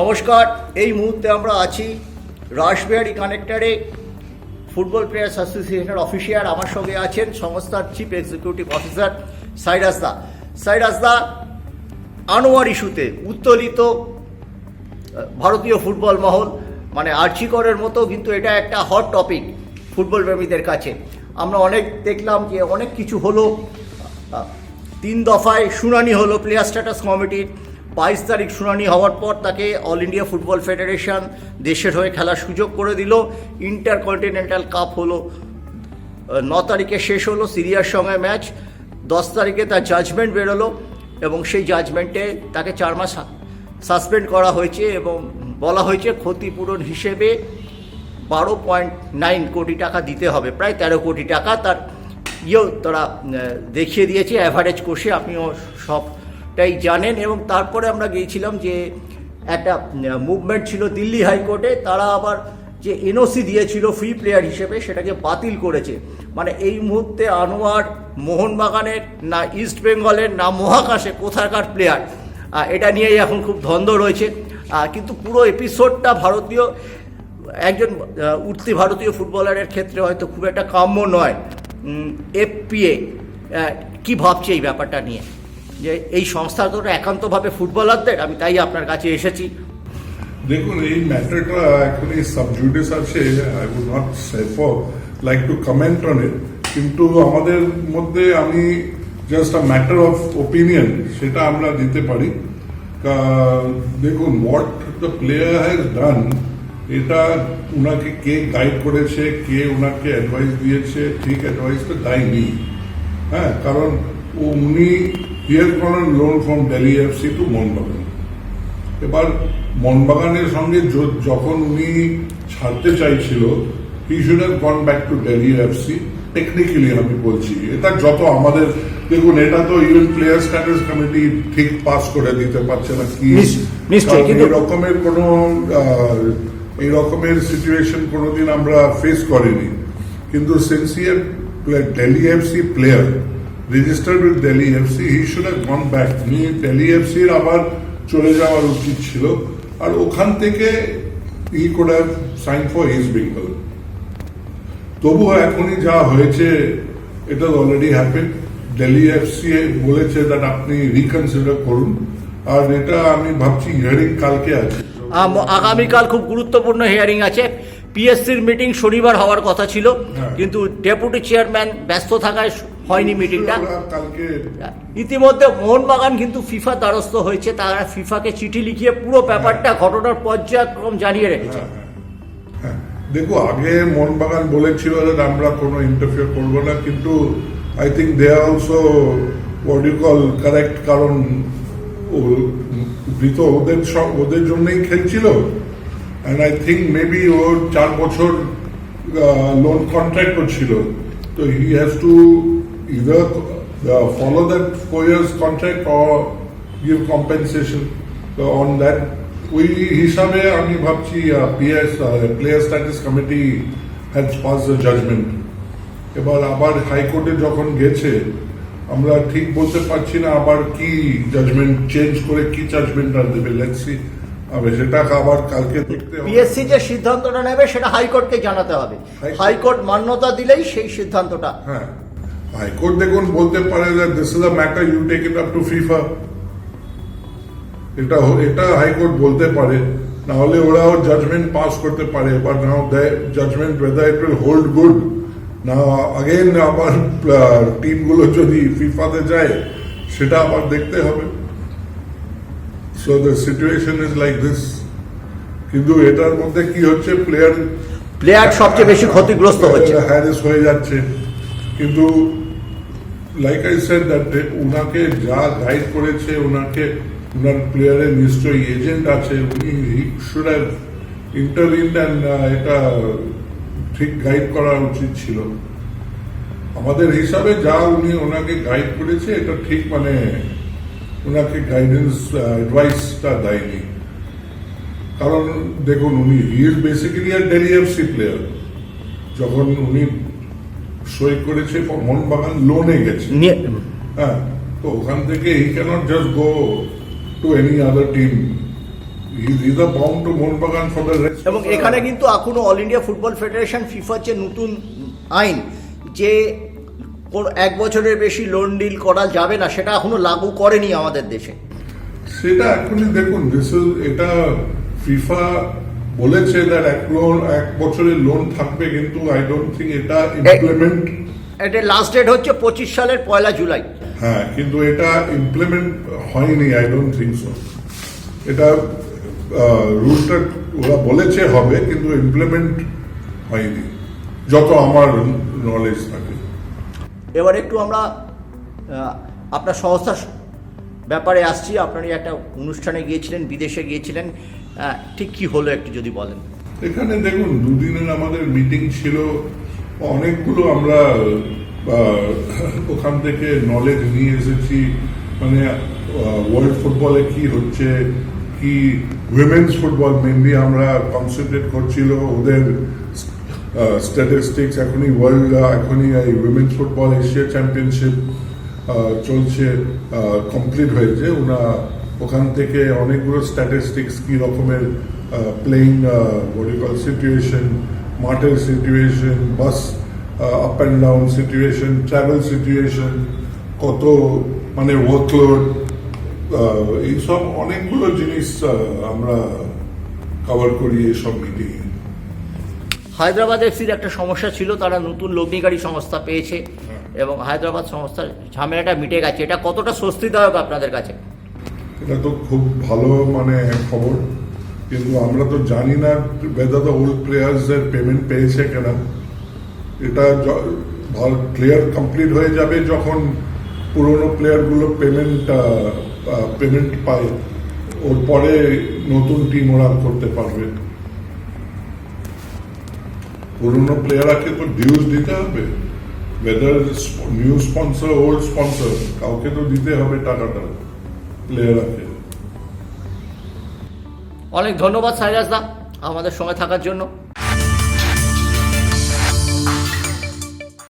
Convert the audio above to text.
নমস্কার, এই মুহূর্তে আমরা আছি রাসবিহারি কানেক্টারে। ফুটবল প্লেয়ার্স অ্যাসোসিয়েশনের অফিসিয়াল আমার সঙ্গে আছেন সংস্থার চিফ এক্সিকিউটিভ অফিসার সাইরাস দা। সাইরাস দা, আনোয়ার ইস্যুতে উত্তোলিত ভারতীয় ফুটবল মহল মানে আর্চিকরের মতো, কিন্তু এটা একটা হট টপিক ফুটবল প্রেমীদের কাছে। আমরা অনেক দেখলাম যে অনেক কিছু হলো তিন দফায় শুনানি হলো প্লেয়ার স্ট্যাটাস কমিটির। বাইশ তারিখ শুনানি হওয়ার পর তাকে অল ইন্ডিয়া ফুটবল ফেডারেশন দেশের হয়ে খেলার সুযোগ করে দিল। ইন্টার কন্টিনেন্টাল কাপ হলো ন তারিখে শেষ হলো সিরিয়ার সঙ্গে ম্যাচ। দশ তারিখে তার জাজমেন্ট বেরোলো এবং সেই জাজমেন্টে তাকে চার মাস সাসপেন্ড করা হয়েছে এবং বলা হয়েছে ক্ষতিপূরণ হিসেবে বারো পয়েন্ট নাইন কোটি টাকা দিতে হবে, প্রায় তেরো কোটি টাকা তার ইয়েও তারা দেখিয়ে দিয়েছে। অ্যাভারেজ কোষে আপনিও সবটাই জানেন এবং তারপরে আমরা গিয়েছিলাম যে একটা মুভমেন্ট ছিল দিল্লি হাইকোর্টে, তারা আবার যে এনওসি দিয়েছিল ফ্রি প্লেয়ার হিসেবে, সেটাকে বাতিল করেছে। মানে এই মুহূর্তে আনোয়ার মোহনবাগানের, না ইস্ট বেঙ্গলের না মহাকাশে কোথাকার প্লেয়ার এটা নিয়েই এখন খুব ধন্দ রয়েছে। কিন্তু পুরো এপিসোডটা ভারতীয়, একজন উঠতি ভারতীয় ফুটবলারের ক্ষেত্রে হয়তো খুব একটা কাম্য নয়। এফপিএ কি ভাবছে এই ব্যাপারটা নিয়ে? যে এই সংস্থা তো একান্তভাবে ফুটবলারদের, আমি তাই আপনার কাছে এসেছি। দেখুন, এই ম্যাটারটা অ্যাকচুয়ালি সাবজুডিস আছে I would not prefer like to comment on it কিন্তু আমাদের মধ্যে আমি just a matter of opinion সেটা আমরা দিতে পারি। দেখুন what the player has done এটা ওনাকে কে গাইড করেছে, কে ওনাকে অ্যাডভাইস দিয়েছে, ঠিক অ্যাডভাইস তো দেয়নি। হ্যাঁ কারণ উনি হিয়ার করেন loan from Delhi FC to Mohun Bagan. এবার মনবাগানের সঙ্গে যখন উনি ছাড়তে চাইছিল he should have gone back to Delhi FC technically আমি বলছি এটা যত আমাদের দেখুন এটা তো ইভেন প্লেয়ার স্ট্যাটাস কমিটি ঠিক পাস করে দিতে পারছে না কি। নিশ্চ- নিশ্চয়ই, কারণ কিন্তু- এই রকমের কোনো এই রকমের সিচুয়েশন কোনোদিন আমরা ফেস করিনি। কিন্তু sincere Delhi FC player registered with Delhi FC he should have gone back উনি দিল্লি এফসির আবার চলে যাওয়ার উচিত ছিল। আর ওখান থেকে he could have sign for East Bengal তবুও এখনই যা হয়েছে এটা অলরেডি হ্যাপেন দিল্লি এফসি বলেছে দ্যাট আপনি রিকনসিডার করুন। আর এটা আমি ভাবছি হিয়ারিং কালকে আছে। আগামীকাল খুব গুরুত্বপূর্ণ হিয়ারিং আছে। পিএসসির মিটিং শনিবার হওয়ার কথা ছিল। হ্যাঁ। কিন্তু ডেপুটি চেয়ারম্যান ব্যস্ত থাকায় হয়নি মিটিংটা ইতিমধ্যে মোহনবাগান কিন্তু ফিফা দ্বারস্থ হয়েছে তারা ফিফাকে চিঠি লিখিয়ে পুরো ব্যাপারটা ঘটনার পর্যায়ক্রম জানিয়ে রেখেছে। হ্যাঁ, হ্যাঁ। হ্যাঁ, দেখো আগে মোহনবাগান বলেছিল যে আমরা কোনো ইন্টারফিয়ার করব না কিন্তু I think they are also call correct কারণ ও- তো ওদের সব ওদের জন্যই খেলছিল। অ্যান্ড আই থিঙ্ক মেবি ওর চার বছর লোন কন্ট্রাক্ট ছিল তো he has to either follow that four years contract or give compensation. So on that ওই হিসাবে আমি ভাবছি PS player status committee has pass the judgement এবার আবার হাইকোর্টে যখন গেছে আমরা ঠিক বলতে পারছি না আবার কি জাজমেন্ট চেঞ্জ করে কি জাজমেন্ট আর দেবে। লেটসি আমি সেটা আবার কালকে দেখতে হবে। পিএসসি যে সিদ্ধান্তটা নেবে সেটা হাইকোর্টকে জানাতে হবে। হাইকোর্ট মান্যতা দিলেই সেই সিদ্ধান্তটা হ্যাঁ। হাইকোর্ট দেখুন বলতে পারে যে this is a matter you take it up to FIFA এটা এটা হাইকোর্ট বলতে পারে। না হলে ওরাও জাজমেন্ট পাস করতে পারে but now judgement whether it will hold good না আগেন আবার টিমগুলো যদি ফিফাতে যায় সেটা আবার দেখতে হবে। So the situation is like this কিন্তু এটার মধ্যে কি হচ্ছে প্লেয়ার প্লেয়ার সবচেয়ে বেশি ক্ষতিগ্রস্ত হচ্ছে। হ্যারেস হয়ে যাচ্ছে। কিন্তু লাইক আই সেড দ্যাট উনাকে যা গাইড করেছে ওনাকে ওনার প্লেয়ারের নিশ্চয়ই এজেন্ট আছে, উনি শুড হ্যাভ ইন্টারভিন অ্যান্ড এটা ঠিক গাইড করা উচিত ছিল। আমাদের হিসাবে যা উনি ওনাকে গাইড করেছে, এটা ঠিক মানে ওনাকে গাইডেন্স অ্যাডভাইসটা দেয়নি। কারণ, দেখুন, উনি হি ইজ বেসিক্যালি আর ডেলি প্লেয়ার যখন উনি সই করেছে মোহনবাগান লোনে গেছে। হ্যাঁ তো ওখান থেকে he can't just go to any other team এবং এখানে কিন্তু এখনও অল ইন্ডিয়া ফুটবল ফেডারেশন ফিফার যে নতুন আইন যে কোন এক বছরের বেশি লোন ডিল করা যাবে না সেটা এখনও লাগু করেনি আমাদের দেশে। সেটা এখনই দেখুন দিস এটা ফিফা বলেছে that এক লোন এক বছরের লোন থাকবে কিন্তু আই ডোন্ট থিঙ্ক এটা ইমপ্লিমেন্ট এটা লাস্ট ডেট হচ্ছে পঁচিশ সালের পয়লা জুলাই। হ্যাঁ কিন্তু এটা ইমপ্লিমেন্ট হয়নি আই ডোন্ট থিঙ্ক সো এটা রুলটা ওরা বলেছে হবে কিন্তু ইমপ্লিমেন্ট হয়নি। যত আমার নলেজ থাকে। এবার একটু আমরা আপনার সংস্থার ব্যাপারে আসছি। আপনার একটা অনুষ্ঠানে গিয়েছিলেন, বিদেশে গিয়েছিলেন। ঠিক কি হলো একটু যদি বলেন? এখানে দেখুন, দুদিনের আমাদের মিটিং ছিল। অনেকগুলো আমরা ওখান থেকে নলেজ নিয়ে এসেছি। মানে ওয়ার্ল্ড ফুটবলে কি হচ্ছে, কি উইমেন্স ফুটবল মেনলি আমরা কনসেন্ট্রেট করছিল। ওদের স্ট্যাটিস্টিক্স এখনই ওয়ার্ল্ড এখনই এই উইমেন্স ফুটবল এশিয়া চ্যাম্পিয়নশিপ চলছে কমপ্লিট হয়েছে। ওনা ওখান থেকে অনেকগুলো স্ট্যাটিস্টিক্স কি রকমের প্লেইং কল সিচুয়েশন মাঠের situation bus up and down situation travel situation কত মানে ওয়ার্কলোড এইসব অনেকগুলো জিনিস আমরা কভার করি এইসব মিটিংয়ে হায়দ্রাবাদ এফসির একটা সমস্যা ছিল তারা নতুন লগ্নিকারী সংস্থা পেয়েছে। এবং হায়দ্রাবাদ সংস্থার ঝামেলাটা মিটে গেছে এটা কতটা স্বস্তিদায়ক আপনাদের কাছে? এটা তো খুব ভালো মানে খবর। কিন্তু আমরা তো জানি না বেদা ওল্ড প্লেয়ার্সদের পেমেন্ট পেয়েছে কেনা। এটা ক্লিয়ার কমপ্লিট হয়ে যাবে যখন পুরোনো প্লেয়ারগুলো পেমেন্ট পেমেন্ট পায়। ওর পরে নতুন টিম ওরা করতে পারবে। পুরোনো প্লেয়ারকে তো ডিউজ দিতে হবে। Whether new sponsor old sponsor কাউকে তো দিতে হবে টাকাটা প্লেয়ারকে অনেক ধন্যবাদ সাইরাজ দা আমাদের সঙ্গে থাকার জন্য।